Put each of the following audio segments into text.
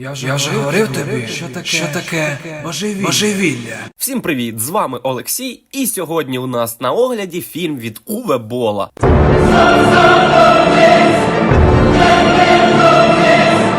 Я вже, Я вже говорив тобі, що таке, що таке божевілля. божевілля. Всім привіт! З вами Олексій, і сьогодні у нас на огляді фільм від Уве Бола.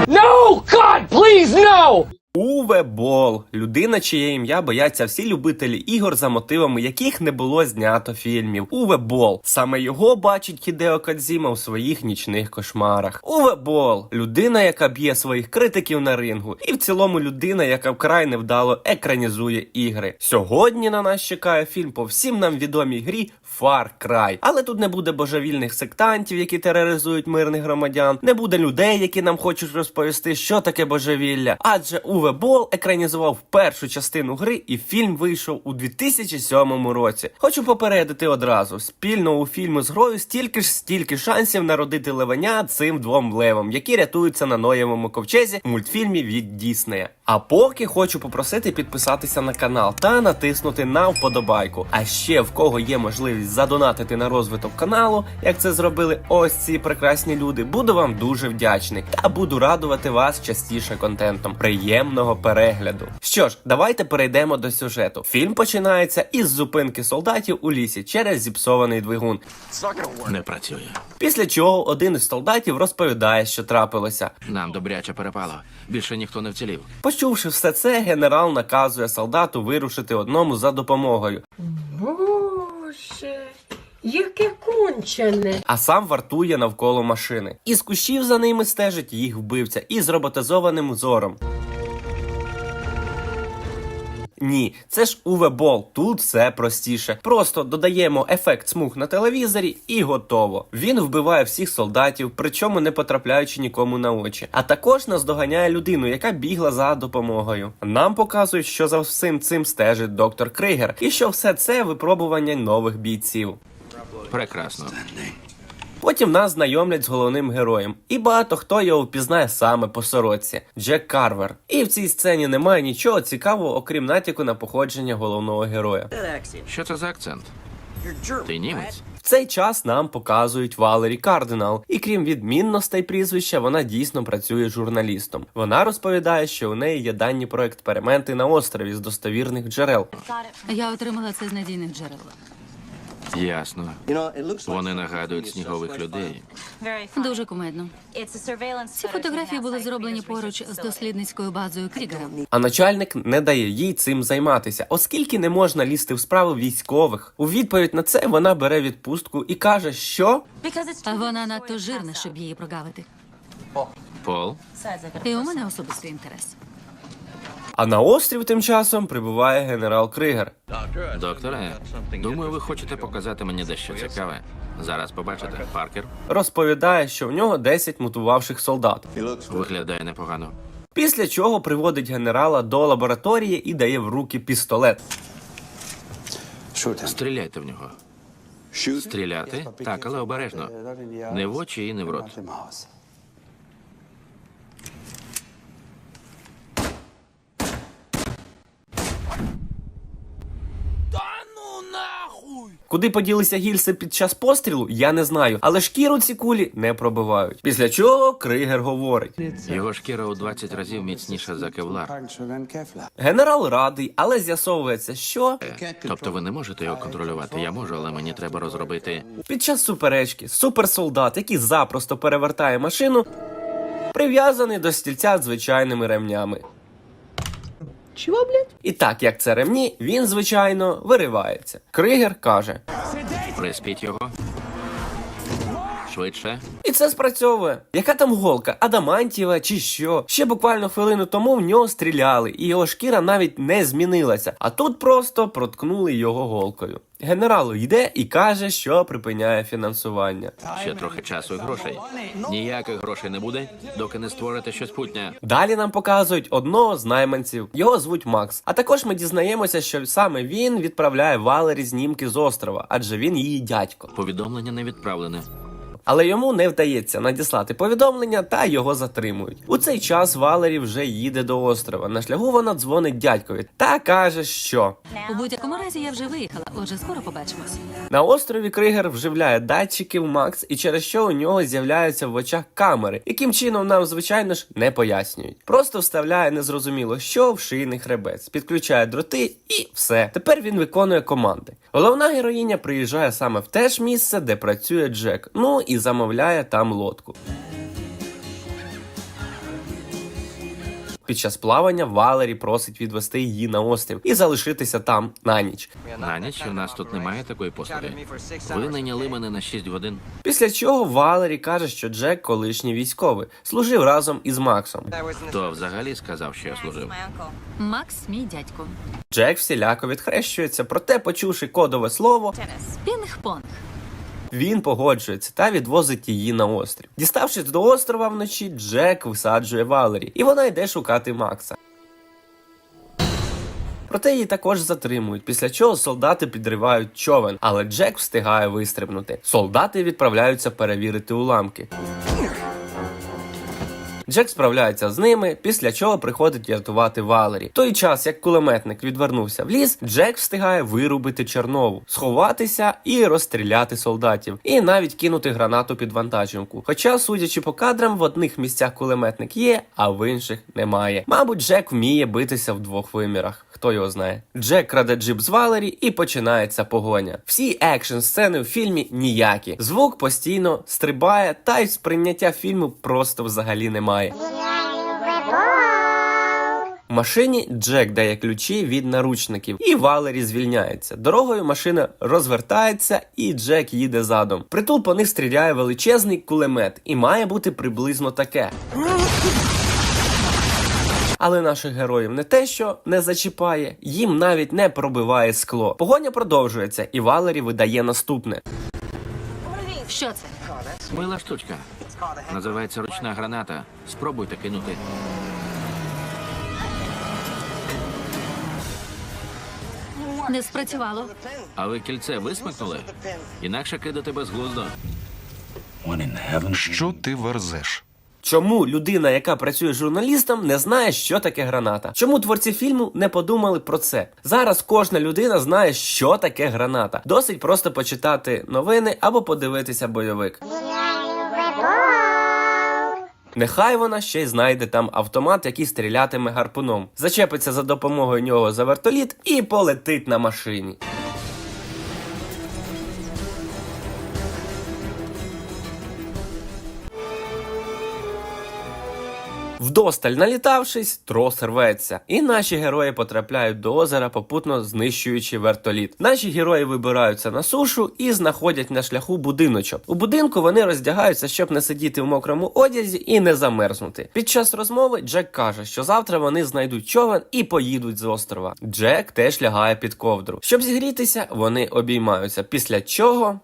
No! God, please, no! Уве Бол людина, чиє ім'я бояться всі любителі ігор, за мотивами яких не було знято фільмів. Уве Бол. Саме його бачить Хідео Кадзіма у своїх нічних кошмарах. Уве Бол людина, яка б'є своїх критиків на рингу, і в цілому людина, яка вкрай невдало екранізує ігри. Сьогодні на нас чекає фільм по всім нам відомій грі Far Cry. Але тут не буде божевільних сектантів, які тероризують мирних громадян, не буде людей, які нам хочуть розповісти, що таке божевілля. Адже Уве Бол екранізував першу частину гри, і фільм вийшов у 2007 році. Хочу попередити одразу: спільно у фільму з грою стільки ж стільки шансів народити левеня цим двом левам, які рятуються на Ноєвому ковчезі в мультфільмі від Діснея. А поки хочу попросити підписатися на канал та натиснути на вподобайку. А ще в кого є можливість задонатити на розвиток каналу, як це зробили ось ці прекрасні люди, буду вам дуже вдячний та буду радувати вас частіше контентом. Приємного перегляду. Що ж, давайте перейдемо до сюжету. Фільм починається із зупинки солдатів у лісі через зіпсований двигун. Не працює. Після чого один із солдатів розповідає, що трапилося. Нам добряче перепало. Більше ніхто не вцілів. Почувши все це, генерал наказує солдату вирушити одному за допомогою, Боже, яке кончене. а сам вартує навколо машини. Із кущів за ними стежить їх вбивця із роботизованим зором. Ні, це ж Уве Бол. Тут все простіше. Просто додаємо ефект смуг на телевізорі і готово. Він вбиває всіх солдатів, причому не потрапляючи нікому на очі. А також наздоганяє людину, яка бігла за допомогою. Нам показують, що за всім цим стежить доктор Кригер, і що все це випробування нових бійців. Прекрасно. Потім нас знайомлять з головним героєм, і багато хто його впізнає саме по сороці Джек Карвер. І в цій сцені немає нічого цікавого, окрім натяку на походження головного героя. Що це за акцент? Ти німець? В цей час нам показують Валері Кардинал, і крім відмінностей прізвища, вона дійсно працює журналістом. Вона розповідає, що у неї є дані про експерименти на острові з достовірних джерел. Я отримала це з надійних джерел. Ясно. Вони нагадують снігових людей. Дуже кумедно. Ці фотографії були зроблені поруч з дослідницькою базою Крігера. А начальник не дає їй цим займатися, оскільки не можна лізти в справи військових. У відповідь на це вона бере відпустку і каже, що А вона надто жирна, щоб її прогавити. Пол? І у мене особистий інтерес. А на острів тим часом прибуває генерал Кригер. Докторе, думаю, ви хочете показати мені дещо цікаве. Зараз побачите. Паркер Розповідає, що в нього 10 мутувавших солдат. виглядає непогано. Після чого приводить генерала до лабораторії і дає в руки пістолет. Стріляйте в нього. Стріляти? Так, але обережно. Не в очі і не в рот. Куди поділися гільси під час пострілу, я не знаю, але шкіру ці кулі не пробивають. Після чого Кригер говорить: Його шкіра у 20 разів міцніша за кевлар. генерал радий, але з'ясовується, що Тобто ви не можете його контролювати. Я можу, але мені треба розробити. під час суперечки суперсолдат, який запросто перевертає машину, прив'язаний до стільця звичайними ремнями. Чого, блядь? І так як це ремні, він звичайно виривається. Кригер каже: Приспіть його. Швидше. І це спрацьовує. Яка там голка? Адамантієва чи що? Ще буквально хвилину тому в нього стріляли, і його шкіра навіть не змінилася. А тут просто проткнули його голкою. Генерал йде і каже, що припиняє фінансування. Ще трохи часу і грошей. Ніяких грошей не буде, доки не створите щось путнє. Далі нам показують одного з найманців. Його звуть Макс. А також ми дізнаємося, що саме він відправляє Валері знімки з острова, адже він її дядько. Повідомлення не відправлене. Але йому не вдається надіслати повідомлення та його затримують. У цей час Валері вже їде до острова. На шляху вона дзвонить дядькові та каже, що У будь-якому разі я вже виїхала, отже, скоро побачимось. на острові Кригер вживляє датчики в Макс, і через що у нього з'являються в очах камери, яким чином нам, звичайно ж, не пояснюють. Просто вставляє незрозуміло, що в шийний хребець, підключає дроти і все. Тепер він виконує команди. Головна героїня приїжджає саме в те ж місце, де працює Джек. Ну і замовляє там лодку. Під час плавання Валері просить відвести її на острів і залишитися там на ніч. На ніч у нас тут немає такої послуги. Ви найняли мене на 6 годин. Після чого Валері каже, що Джек колишній військовий, служив разом із Максом. Хто взагалі сказав, що я служив? Макс, мій дядько. Джек всіляко відхрещується, проте, почувши кодове слово, Пінг-понг. Він погоджується та відвозить її на острів. Діставшись до острова вночі, Джек висаджує Валері, і вона йде шукати Макса. Проте її також затримують, після чого солдати підривають човен, але Джек встигає вистрибнути. Солдати відправляються перевірити уламки. Джек справляється з ними, після чого приходить рятувати Валері. Той час, як кулеметник відвернувся в ліс, Джек встигає вирубити Чернову, сховатися і розстріляти солдатів, і навіть кинути гранату під вантажівку. Хоча, судячи по кадрам, в одних місцях кулеметник є, а в інших немає. Мабуть, Джек вміє битися в двох вимірах. Хто його знає? Джек краде джип з Валері і починається погоня. Всі екшн сцени в фільмі ніякі. Звук постійно стрибає, та й сприйняття фільму просто взагалі немає. В машині Джек дає ключі від наручників, і Валері звільняється. Дорогою машина розвертається, і Джек їде задом. Притул по них стріляє величезний кулемет, і має бути приблизно таке. Але наших героїв не те, що не зачіпає, їм навіть не пробиває скло. Погоня продовжується, і Валері видає наступне. Що це? Мила штучка. Називається ручна граната. Спробуйте кинути. Не спрацювало. А ви кільце висмикнули? Інакше кидати безглуздо. Що ти верзеш? Чому людина, яка працює журналістом, не знає, що таке граната? Чому творці фільму не подумали про це? Зараз кожна людина знає, що таке граната. Досить просто почитати новини або подивитися бойовик. Нехай вона ще й знайде там автомат, який стрілятиме гарпуном, зачепиться за допомогою нього за вертоліт і полетить на машині. Вдосталь налітавшись, трос рветься, і наші герої потрапляють до озера, попутно знищуючи вертоліт. Наші герої вибираються на сушу і знаходять на шляху будиночок. У будинку вони роздягаються, щоб не сидіти в мокрому одязі і не замерзнути. Під час розмови Джек каже, що завтра вони знайдуть човен і поїдуть з острова. Джек теж лягає під ковдру. Щоб зігрітися, вони обіймаються. Після чого.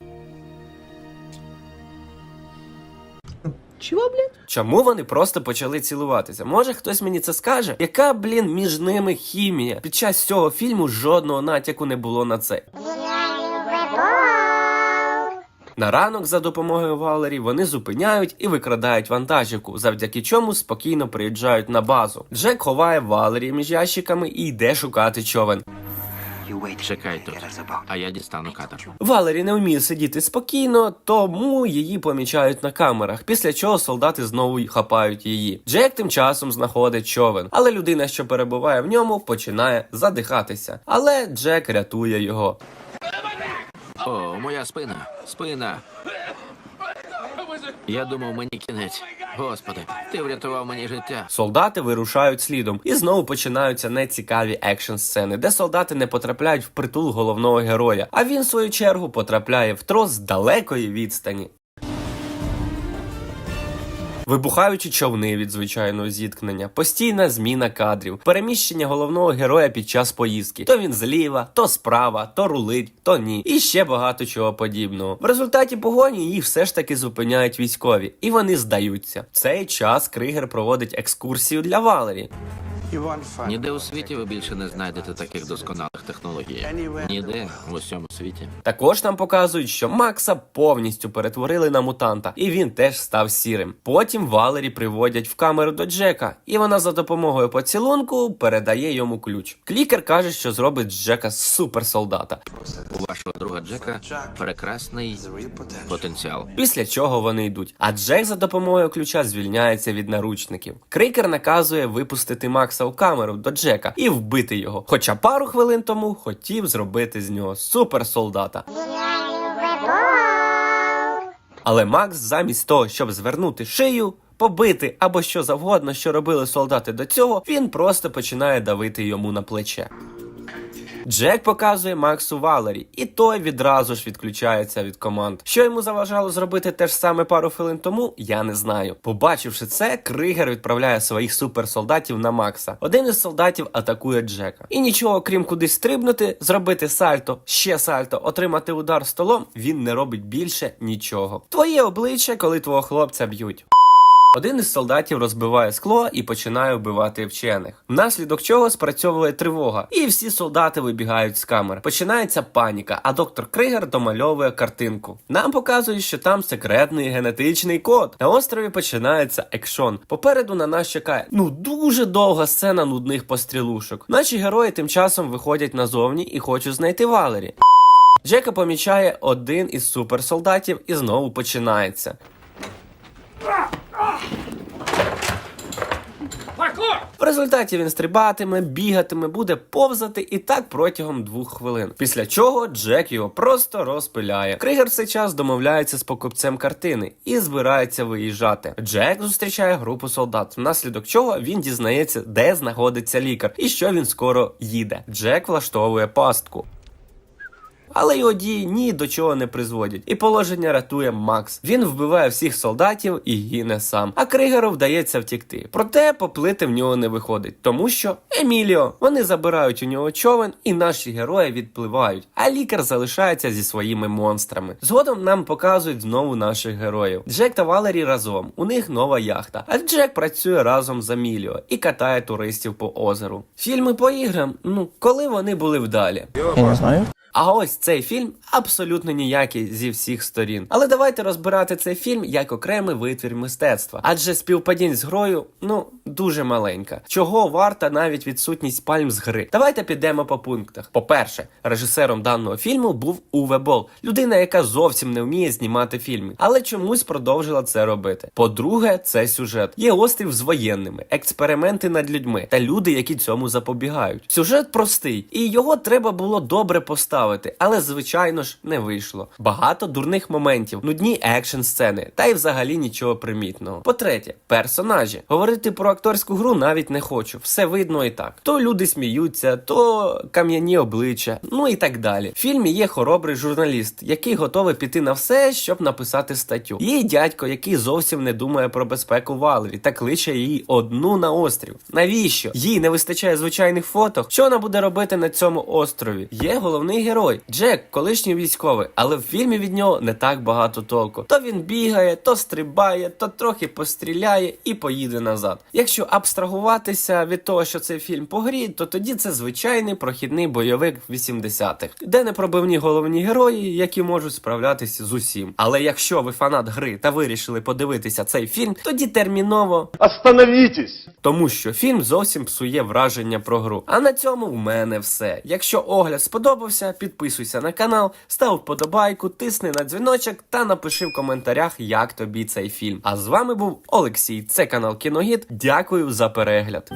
Чого, блін? Чому вони просто почали цілуватися? Може хтось мені це скаже? Яка, блін, між ними хімія? Під час цього фільму жодного натяку не було на це. На ранок за допомогою Валері вони зупиняють і викрадають вантажівку, завдяки чому спокійно приїжджають на базу. Джек ховає Валері між ящиками і йде шукати човен. Чекай тут, а я дістану катер. Валері не вміє сидіти спокійно, тому її помічають на камерах, після чого солдати знову хапають її. Джек тим часом знаходить човен, але людина, що перебуває в ньому, починає задихатися. Але Джек рятує його. О, моя спина. Спина. Я думав, мені кінець. Господи, ти врятував мені життя. Солдати вирушають слідом, і знову починаються нецікаві екшн сцени, де солдати не потрапляють в притул головного героя, а він, в свою чергу, потрапляє в трос далекої відстані. Вибухаючі човни від звичайного зіткнення, постійна зміна кадрів, переміщення головного героя під час поїздки. То він зліва, то справа, то рулить, то ні. І ще багато чого подібного. В результаті погоні їх все ж таки зупиняють військові, і вони здаються. В цей час Кригер проводить екскурсію для Валері. Ніде у світі ви більше не знайдете таких досконалих технологій. Ніде в усьому світі. Також нам показують, що Макса повністю перетворили на мутанта, і він теж став сірим. Потім Валері приводять в камеру до Джека, і вона за допомогою поцілунку передає йому ключ. Клікер каже, що зробить Джека суперсолдата. У вашого друга Джека прекрасний потенціал. Після чого вони йдуть. А Джек за допомогою ключа звільняється від наручників. Крикер наказує випустити Макса у камеру до Джека і вбити його. Хоча пару хвилин тому хотів зробити з нього суперсолдата. Але Макс, замість того, щоб звернути шию, побити або що завгодно, що робили солдати до цього, він просто починає давити йому на плече. Джек показує Максу Валері, і той відразу ж відключається від команд. Що йому заважало зробити те ж саме пару хвилин тому, я не знаю. Побачивши це, Кригер відправляє своїх суперсолдатів на Макса. Один із солдатів атакує Джека. І нічого, крім кудись стрибнути, зробити сальто, ще сальто, отримати удар столом, він не робить більше нічого. Твоє обличчя, коли твого хлопця б'ють. Один із солдатів розбиває скло і починає вбивати вчених. Внаслідок чого спрацьовує тривога, і всі солдати вибігають з камер. Починається паніка, а доктор Кригер домальовує картинку. Нам показують, що там секретний генетичний код. На острові починається екшон. Попереду на нас чекає ну дуже довга сцена нудних пострілушок. Наші герої тим часом виходять назовні і хочуть знайти Валері. Джека помічає один із суперсолдатів і знову починається. В результаті він стрибатиме, бігатиме, буде повзати і так протягом двох хвилин. Після чого Джек його просто розпиляє. Кригер в цей час домовляється з покупцем картини і збирається виїжджати. Джек зустрічає групу солдат, внаслідок чого він дізнається, де знаходиться лікар і що він скоро їде. Джек влаштовує пастку. Але його дії ні до чого не призводять, і положення рятує Макс. Він вбиває всіх солдатів і гине сам. А Кригеру вдається втікти. Проте поплити в нього не виходить, тому що Еміліо вони забирають у нього човен, і наші герої відпливають. А лікар залишається зі своїми монстрами. Згодом нам показують знову наших героїв. Джек та Валері разом. У них нова яхта. А Джек працює разом з Еміліо і катає туристів по озеру. Фільми по іграм. Ну коли вони були вдалі. А ось цей фільм абсолютно ніякий зі всіх сторін. Але давайте розбирати цей фільм як окремий витвір мистецтва, адже співпадінь з грою ну дуже маленька. Чого варта навіть відсутність пальм з гри? Давайте підемо по пунктах. По-перше, режисером даного фільму був Уве Бол, людина, яка зовсім не вміє знімати фільми, але чомусь продовжила це робити. По-друге, це сюжет. Є острів з воєнними, експерименти над людьми та люди, які цьому запобігають. Сюжет простий, і його треба було добре поставити, але звичайно ж не вийшло. Багато дурних моментів, нудні екшн сцени, та й взагалі нічого примітного. По-третє, персонажі. Говорити про акторську гру навіть не хочу. Все видно і так. То люди сміються, то кам'яні обличчя, ну і так далі. В фільмі є хоробрий журналіст, який готовий піти на все, щоб написати статтю. Є дядько, який зовсім не думає про безпеку Валері та кличе її одну на острів. Навіщо? Їй не вистачає звичайних фото. Що вона буде робити на цьому острові? Є головний герой Джек, колишній військовий, але в фільмі від нього не так багато толку. То він бігає, то стрибає, то трохи постріляє і поїде назад. Якщо абстрагуватися від того, що цей фільм по грі, то тоді це звичайний прохідний бойовик 80-х, де непробивні головні герої, які можуть справлятися з усім. Але якщо ви фанат гри та вирішили подивитися цей фільм, тоді терміново Остановитесь! тому що фільм зовсім псує враження про гру. А на цьому в мене все. Якщо огляд сподобався, підписуйся на канал, став вподобайку, тисни на дзвіночок та напиши в коментарях, як тобі цей фільм. А з вами був Олексій. Це канал Кіногід. Дякую за перегляд.